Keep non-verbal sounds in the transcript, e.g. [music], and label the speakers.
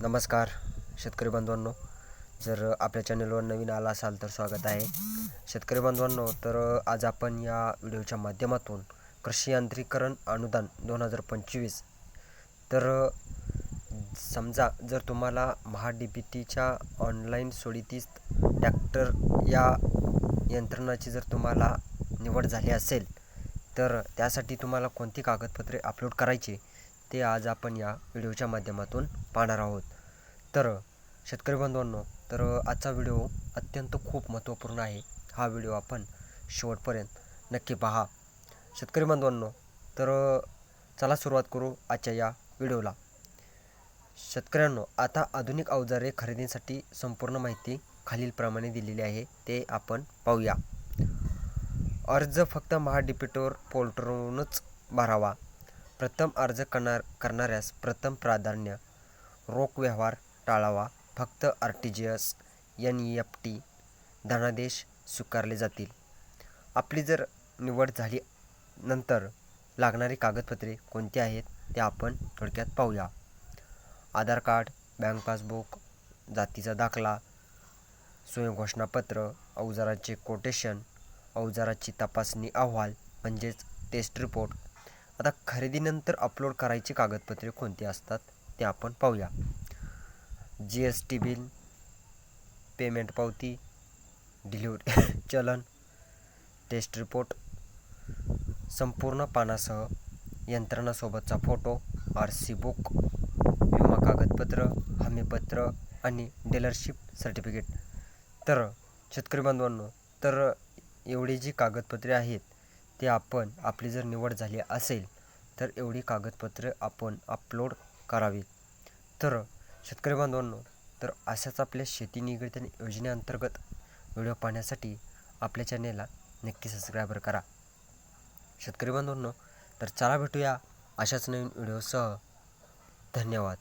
Speaker 1: नमस्कार शेतकरी बांधवांनो जर आपल्या चॅनलवर नवीन आला असाल तर स्वागत आहे. शेतकरी बांधवांनो तर आज आपण या व्हिडिओच्या माध्यमातून कृषी यांत्रिकरण अनुदान दोन हजार पंचवीस तर समजा जर तुम्हाला महा डी बी टीच्या ऑनलाईन सोडीतीस ट्रॅक्टर या यंत्रणाची जर तुम्हाला निवड झाली असेल तर त्यासाठी तुम्हाला कोणती कागदपत्रे अपलोड करायची? ते आज आपण या व्हिडिओच्या माध्यमातून पाहणार आहोत. तर शेतकरी बांधवांनो तर आजचा व्हिडिओ अत्यंत खूप महत्त्वपूर्ण आहे. हा व्हिडिओ आपण शेवटपर्यंत नक्की पहा. शेतकरी बांधवांनो तर चला सुरुवात करू आजच्या या व्हिडिओला. शेतकऱ्यांनो आता आधुनिक अवजारे खरेदीसाठी संपूर्ण माहिती खालीलप्रमाणे दिलेली आहे. ते आपण पाहूया. अर्ज फक्त महाडिपिटोर पोर्टलवरूनच भरावा. प्रथम अर्ज करणार करणाऱ्यास प्रथम प्राधान्य रोख व्यवहार टाळावा. फक्त R T G S N E F T धनादेश स्वीकारले जातील. आपली जर निवड झाली नंतर लागणारी कागदपत्रे कोणती आहेत ते आपण थोडक्यात पाहूया. आधार कार्ड बँक पासबुक जातीचा दाखला स्वयंघोषणापत्र अवजाराचे कोटेशन अवजाराची तपासणी अहवाल म्हणजेच टेस्ट रिपोर्ट आता खरेदीनंतर अपलोड करायची कागदपत्रे कोणती असतात ते आपण पाहूया. G S T bill payment पावती डिलिव्हरी [laughs] चलन टेस्ट रिपोर्ट संपूर्ण पानासह यंत्रणासोबतचा फोटो आर सी बुक विमा कागदपत्र हमीपत्र आणि डीलरशिप सर्टिफिकेट तर शेतकरी बांधवांनो तर एवढी जी कागदपत्रे आहेत ते आपण आपली जर निवड झाली असेल तर एवढी कागदपत्रे आपण अपलोड करावीत. तर शेतकरी बांधवांनो तर अशाच आपल्या शेती निगडीत आणि योजनेअंतर्गत व्हिडिओ पाहण्यासाठी आपल्या चॅनेलला नक्की सबस्क्रायबर करा. शेतकरी बांधवांनो तर चला भेटूया अशाच नवीन व्हिडिओसह. धन्यवाद.